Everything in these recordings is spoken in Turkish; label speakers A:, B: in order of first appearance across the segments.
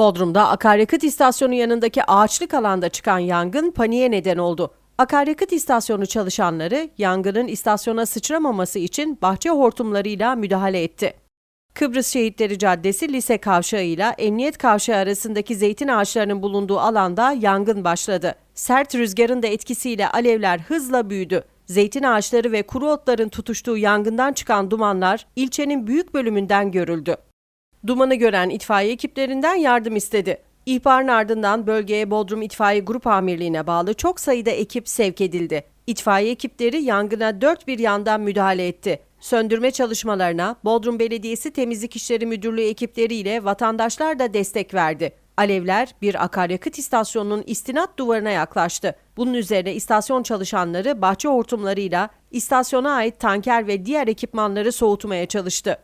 A: Bodrum'da akaryakıt istasyonu yanındaki ağaçlık alanda çıkan yangın paniğe neden oldu. Akaryakıt istasyonu çalışanları yangının istasyona sıçramaması için bahçe hortumlarıyla müdahale etti. Kıbrıs Şehitleri Caddesi Lise Kavşağı ile Emniyet Kavşağı arasındaki zeytin ağaçlarının bulunduğu alanda yangın başladı. Sert rüzgarın da etkisiyle alevler hızla büyüdü. Zeytin ağaçları ve kuru otların tutuştuğu yangından çıkan dumanlar ilçenin büyük bölümünden görüldü. Dumanı gören itfaiye ekiplerinden yardım istedi. İhbarın ardından bölgeye Bodrum İtfaiye Grup Amirliği'ne bağlı çok sayıda ekip sevk edildi. İtfaiye ekipleri yangına dört bir yandan müdahale etti. Söndürme çalışmalarına Bodrum Belediyesi Temizlik İşleri Müdürlüğü ekipleriyle vatandaşlar da destek verdi. Alevler bir akaryakıt istasyonunun istinat duvarına yaklaştı. Bunun üzerine istasyon çalışanları bahçe hortumlarıyla istasyona ait tanker ve diğer ekipmanları soğutmaya çalıştı.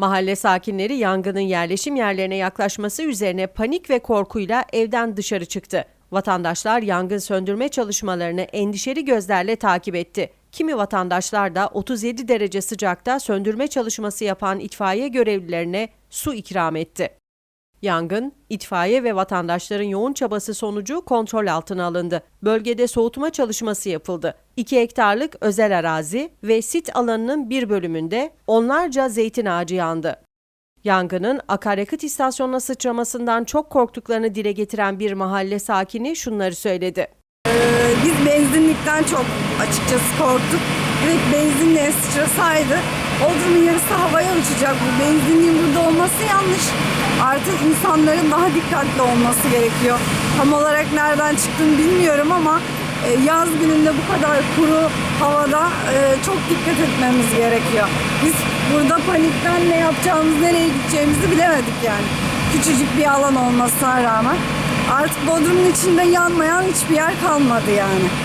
A: Mahalle sakinleri yangının yerleşim yerlerine yaklaşması üzerine panik ve korkuyla evden dışarı çıktı. Vatandaşlar yangın söndürme çalışmalarını endişeli gözlerle takip etti. Kimi vatandaşlar da 37 derece sıcakta söndürme çalışması yapan itfaiye görevlilerine su ikram etti. Yangın, itfaiye ve vatandaşların yoğun çabası sonucu kontrol altına alındı. Bölgede soğutma çalışması yapıldı. 2 hektarlık özel arazi ve sit alanının bir bölümünde onlarca zeytin ağacı yandı. Yangının akaryakıt istasyonuna sıçramasından çok korktuklarını dile getiren bir mahalle sakini şunları söyledi.
B: Ee, Biz benzinlikten çok açıkçası korktuk. Direkt benzinliğe sıçrasaydı Bodrum'un yarısı havaya uçacak. Bu benzinliğin burada olması yanlış. Artık insanların daha dikkatli olması gerekiyor. Tam olarak nereden çıktığını bilmiyorum ama e, yaz gününde bu kadar kuru havada e, çok dikkat etmemiz gerekiyor. Biz burada panikten ne yapacağımızı, nereye gideceğimizi bilemedik yani. Küçücük bir alan olmasına rağmen. Artık Bodrum'un içinde yanmayan hiçbir yer kalmadı yani.